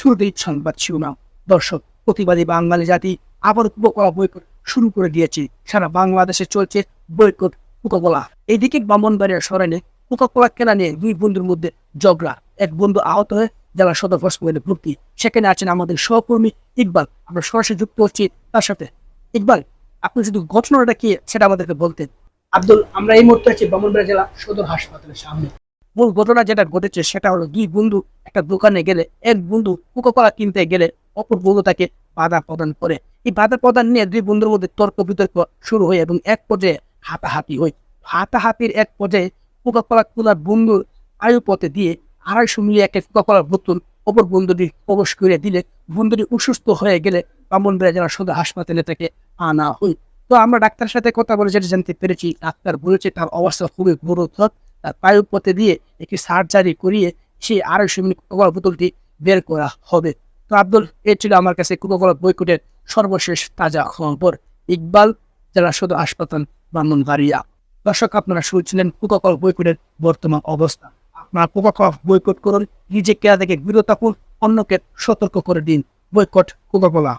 শুরুতেই সংবাদ শিরোনাম। দর্শক, প্রতিবাদী বাঙালি জাতি আবার কোকাকোলা বৈকট শুরু করে দিয়েছে। সারা বাংলাদেশে চলছে বৈকট কোকাকোলা এইদিকে ব্রাহ্মণবাড়িয়া সরানে কোকাকোলা কেনা নিয়ে দুই বন্ধুর মধ্যে ঝগড়া। এক বন্ধু আহত হয়ে জেলা সদর হসপিটালে ভর্তি। সেখানে আছেন আমাদের সহকর্মী ইকবাল। আমরা সরাসরি যুক্ত হচ্ছি তার সাথে। ইকবাল, আপনি শুধু ঘটনাটা কি সেটা আমাদেরকে বলতেন? আব্দুল, আমরা এই মুহূর্তে আছি ব্রাহ্মণবাড়িয়া জেলা সদর হাসপাতালের সামনে। মূল ঘটনা যেটা ঘটেছে সেটা হলো দুই বন্ধু একটা দোকানে গেলে, এক বন্ধু কোকাকোলা কিনতে গেলে অপর বন্ধু তাকে বাধা প্রদান করে। এই বাধা প্রদান নিয়ে দুই বন্ধুর মধ্যে তর্ক বিতর্ক শুরু হয় এবং এক পর্যায়ে হাতাহাতি হয়। হাতাহাতির এক পর্যায়ে কোকাকোলা তোলার বন্ধুর আয়ু পথে দিয়ে আড়াইশো মিলিয়ে একটা কোকাকোলার বোতল অপর বন্ধুটি প্রবেশ করে দিলে বন্ধুটি অসুস্থ হয়ে গেলে ব্রাহ্মণবাড়িয়া জেলা সদর হাসপাতালে তাকে আনা হয়। তো আমরা ডাক্তারের সাথে কথা বলে যেটা জানতে পেরেছি, ডাক্তার বলেছে তার অবস্থা খুবই গুরুতর। তার পায়ু পথে দিয়ে একটি সার্জারি করিয়ে সেই আড়াইশো মিনিট কোকাকোলা বোতলটি বের করা হবে। তো আব্দুল, এ ছিল আমার কাছে কোকাকোলা বৈকুটের সর্বশেষ তাজা খবর। ইকবাল, জেলা সদর হাসপাতাল, ব্রাহ্মণবাড়িয়া। দর্শক, আপনারা শুনছিলেন কোকাকোলা বৈকুটের বর্তমান অবস্থা। আপনারা কোকাকোলা বৈকট করুন নিজে কেয়া থেকে বিরত থাকুন অন্যকে সতর্ক করে দিন। বৈকট কোকাকোলা